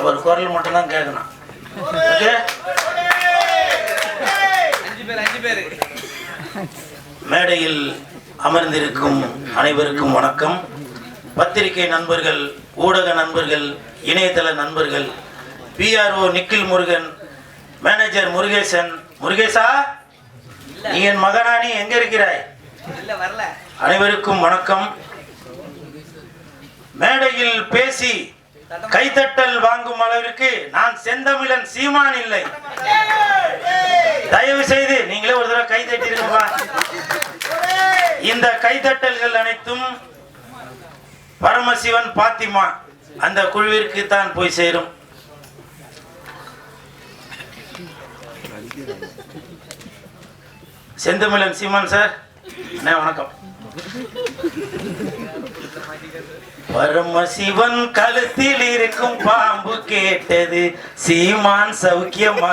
அவர் குரல் மட்டும்தான் கேட்கணும். ஓகே? மேடையில் அமர்ந்திருக்கும் அனைவருக்கும் வணக்கம். பத்திரிகை நண்பர்கள் ஊடக நண்பர்கள் இணையதள நண்பர்கள் பிஆர்ஓ நிக்கில் முருகன் மேனேஜர் முருகேசன். முருகேசா நீ என் மகனானி எங்க இருக்கிறாய்? அனைவருக்கும் வணக்கம். மேடையில் பேசி கைத்தட்டல் வாங்கும் அளவிற்கு நான் செந்தமிழன் சீமான் இல்லை. தயவு செய்து நீங்களே ஒரு தடவை கைதட்டிருக்கா இந்த கைத்தட்டல்கள் அனைத்தும் பரமசிவன் பாத்திமா அந்த குழுவிற்கு தான் போய் சேரும். செந்தமிழன் சீமான் சார் என்ன வணக்கம். பரமசிவன் கழுத்தில் இருக்கும் பாம்பு கேட்டது சீமான் சௌக்கியமா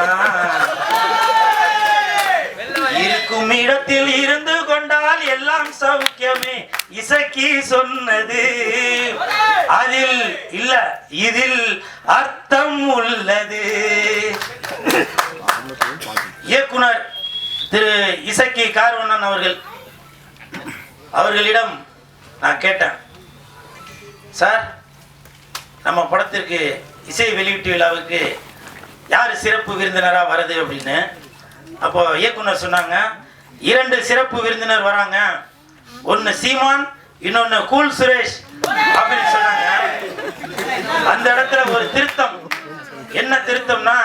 இருக்கும் இடத்தில் இருந்து கொண்டால் எல்லாம் சௌக்கியமே இசக்கி சொன்னது. அதில் இல்ல இதில் அர்த்தம் உள்ளது. இயக்குனர் திரு இசக்கி கார்வண்ணன் அவர்கள் அவர்களிடம் நான் கேட்டேன். சார் நம்ம படத்திற்கு இசை வெளியீட்டு விழாவுக்கு யார் சிறப்பு விருந்தினராக வருது அப்படின்னு அப்போ இயக்குனர் சொன்னாங்க இரண்டு சிறப்பு விருந்தினர் வராங்க ஒன்று சீமான் இன்னொன்று கூல் சுரேஷ் அப்படின்னு சொன்னாங்க அந்த இடத்துல ஒரு திருத்தம் என்ன திருத்தம்னா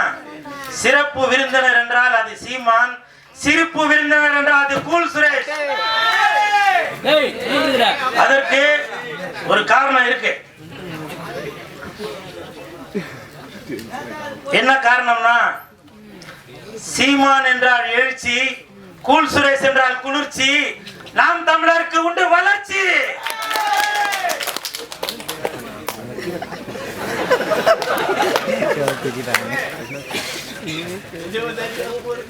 சிறப்பு விருந்தினர் என்றால் அது சீமான் சிரிப்பு விருந்தினர் என்றால் அது கூல் சுரேஷ் அதற்கு ஒரு காரணம் இருக்கு. என்ன காரணம்னா சீமான் என்றால் எழுச்சி கூல் சுரேஷ் என்றால் குளிர்ச்சி நாம் தமிழருக்கு உண்டு வளர்ச்சி.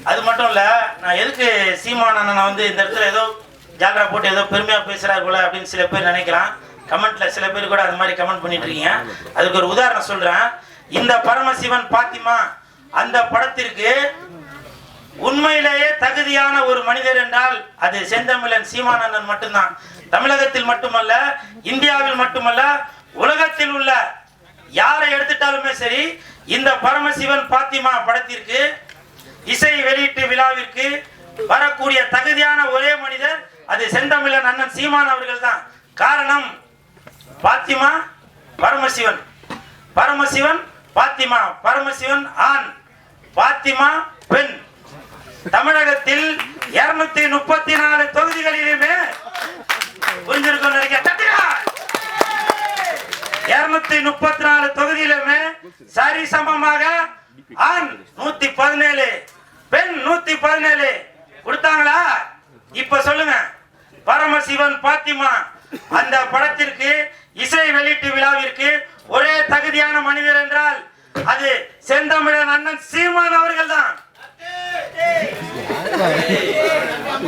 அது மட்டும் இல்ல நான் எதுக்கு சீமான் அண்ணனை வந்து இந்த இடத்துல ஏதோ ஜாக்கிரா போட்டு ஏதோ பெருமையா பேசுறாரு போல அப்படின்னு சில பேர் நினைக்கிறான் கமெண்ட்ல சில பேர் கூட அது மாதிரி கமெண்ட் பண்ணிட்டு இருக்கீங்க அதுக்கு ஒரு உதாரணம் சொல்றேன். இந்த பரமசிவன் பாத்திமா அந்த படத்திற்கு உண்மையிலேயே தகுதியான ஒரு மனிதர் என்றால் அது செந்தமிழன் சீமானந்தன் மட்டும்தான். தமிழகத்தில் மட்டுமல்ல இந்தியாவில் மட்டுமல்ல உலகத்தில் உள்ள யாரை எடுத்துட்டாலுமே சரி இந்த பரமசிவன் பாத்திமா படத்திற்கு இசை வெளியீட்டு விழாவிற்கு வரக்கூடிய தகுதியான ஒரே மனிதர் அது செந்தமிழன் அண்ணன் சீமான் அவர்கள் தான் காரணம் பாத்திமா பரமசிவன். பரமசிவன் பாத்திமா பரமசிவன் ஆண். பாத்திமா பெண். தமிழகத்தில் இருநூத்தி முப்பத்தி நாலு தொகுதிகளிலுமே புரிஞ்சிருக்கும் இருநூத்தி முப்பத்தி நாலு தொகுதியிலுமே சரி சமமாக ஆண் நூத்தி பதினேழு பெண் நூத்தி பதினேழு. கொடுத்தாங்களா? இப்ப சொல்லுங்க. பரமசிவன் பாத்திமா அந்த படத்திற்கு இசை வெளியீட்டு விழாவிற்கு ஒரே தகுதியான மனிதர் என்றால் அது செந்தமிழன் அண்ணன் சீமான் அவர்கள் தான்